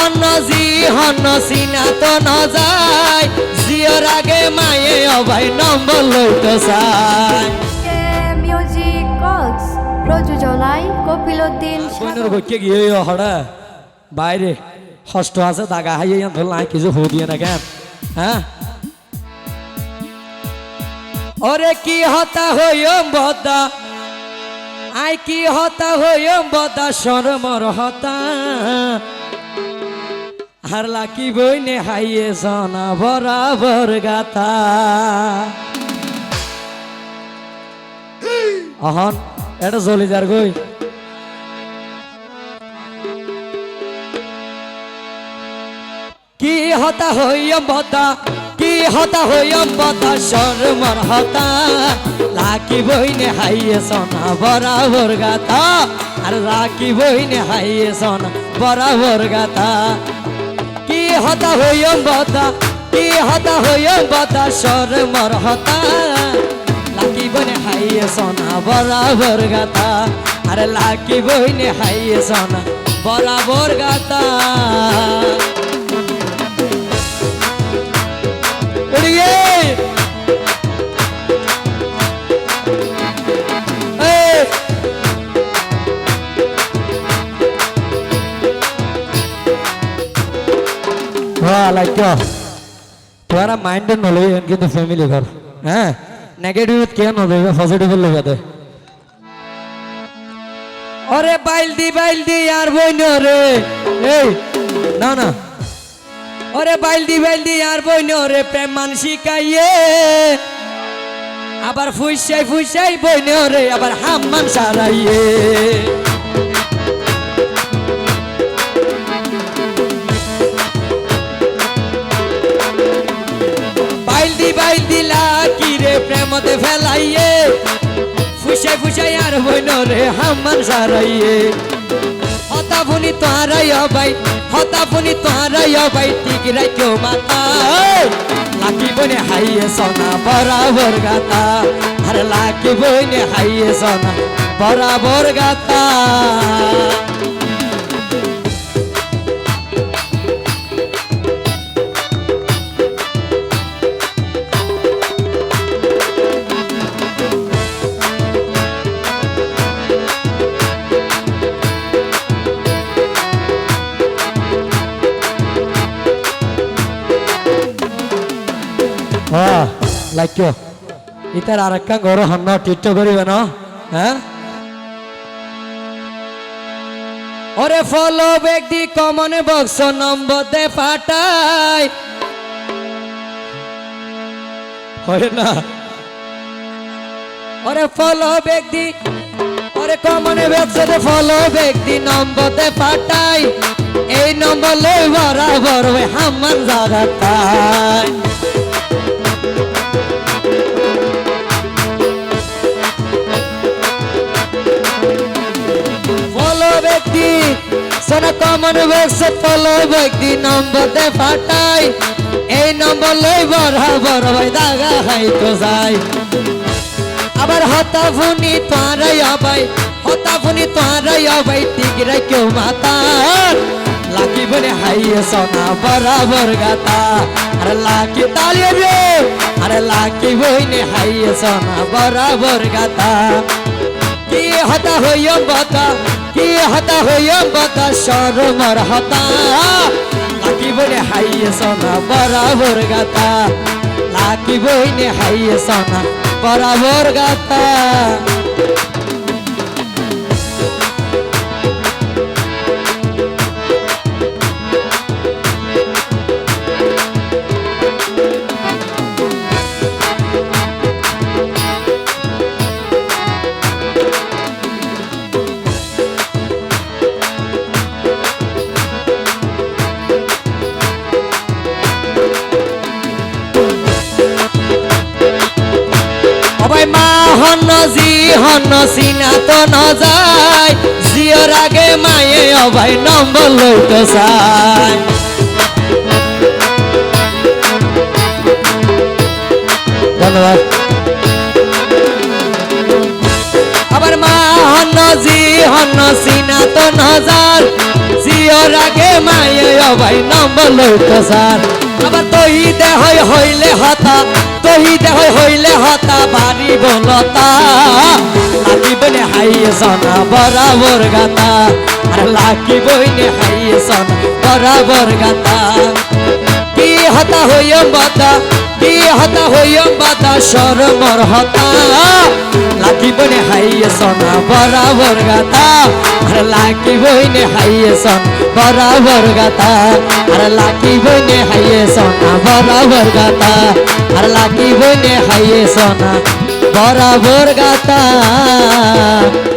হন জি হন সিনা তো ন যায় জিওর আগে মায়ে অবাই নম্বর লইতে চায় মিউজিক কক্স প্রযোজনায় কপিল উদ্দিন বইনের বইকে গিয়ে হড়া। বাইরে ষষ্ঠ আছে দাগা হাইয়ে ধর নাই কিছু হো দিয়ে না কেন হ্যাঁ? ওরে কি হতা হইম বদা? আই কি হতা হইম বদা? সরমর হতা। আর লাকি বইনে হাইয়ে সনা বরাবর গাতা অহন, এটা চলি যার গই। কি হতা হইম বদা কি হতা হইম বদা শর্মর হতা। লাকি বইনে হাইয়ে সোনা বরাবর গাতা আর লাকি বইনে হাইয়ে সোনা বরাবর কি হতা হইম বদা কি হতা হইম সর মর হতা। লাকি বনে হাইয়ে সোনা, বরাবর গাতা আরে লাকি বইনে হাইয়ে সোনা, বরাবর গাতা উড়িয়ে! তোরা কিন্তু ফ্যামিলি ঘর হ্যাঁ কে পজিটিভ দে বাইল দি বাইল দি আর বইন রে এই না না ওরে বাইলদি বাইলদি আর বইন রে প্রেম মান শিকাইয়ে আবার ফুইসাই ফুইসাই বইন রে আবার হাম্মান সারাইয়ে ফেলাইয়ে ফুসাই ফুসাই আর বইন রে হাম্মান সারাইয়ে। হতাফুনি তোহারাই অবাই হতাফুনি তোহারাই অবাই, ঠিক রাখো মাতা। লাকি বনে হাইয়ে সোনা, বরাবর গাতা। আর লাকি বনে হাইয়ে সোনা, বরাবর গাতা। লাইক ইতার আর একটা ঘর হন্ন, টিট্ট করিবে না হ্যাঁ? ওরে ফলো ব্যক্তি কমন বক্স নম্বর দে পাঠাই। হয় না। ওরে ফলো ব্যক্তি, ওরে কমন ব্যবসাতে ফলো ব্যক্তি নম্বর দে পাঠাই। এই নম্বর লই বরাবর হামান জাগাতাই ফলো সোনা কমন ব্যবসা ফলো ব্যক্তি নম্বর দে ফাটাই। এই নম্বর লই বরাবর ভাই দাগা হাই তো যাই। আবার হতা ফুনি তোয়ারাই আবাই হতা ফুনি তোয়ারাই আবাই টিগরা কেউ মাতা লাকি বলে হাইয়ে সোনা বরাবর গাতা। আরে লাকি তালিয়ে রে, আরে লাকি বইনে হাইয়ে সোনা বরাবর গাতা। কি হতা হইম বাতা কি হতা হইম বাতা শরমর হতা। লাকি বলে হাইয়ে সোনা, বরাবর গাতা। লাকি বইনে হাইয়ে সোনা, বরাবর গাতা। হন জি হন সিনা তো ন যায় জিওর আগে মায়ে অবাই নম্বর লইতে চায়। ধন্যবাদ। আবার মা হন জি হন সিনা কত নজার জিওর আগে মায়ে ভাই নম্বর লইতো স্যার আবার তহি দেহ হইলে হতা, তহি দেহ হইলে হতা, বাড়ি বলতা। লাকি বনে হাইয়ে সনা বরাবর গাতা, আর লাকি বইনে হাইয়ে সনা বরাবর গাতা। কি হতা হইম বাতা কি হতা হইম বাতা শরমর হতা। লাকি বনে হাইয়ে সনা বরাবর গাতা। আর লাকি বইনে হাইয়ে সন বরাবর গাতা। আর লাকি বইনে হাইয়ে সনা বরাবর গাতা। আর লাকি বইনে হাইয়ে সনা বরাবর গাতা।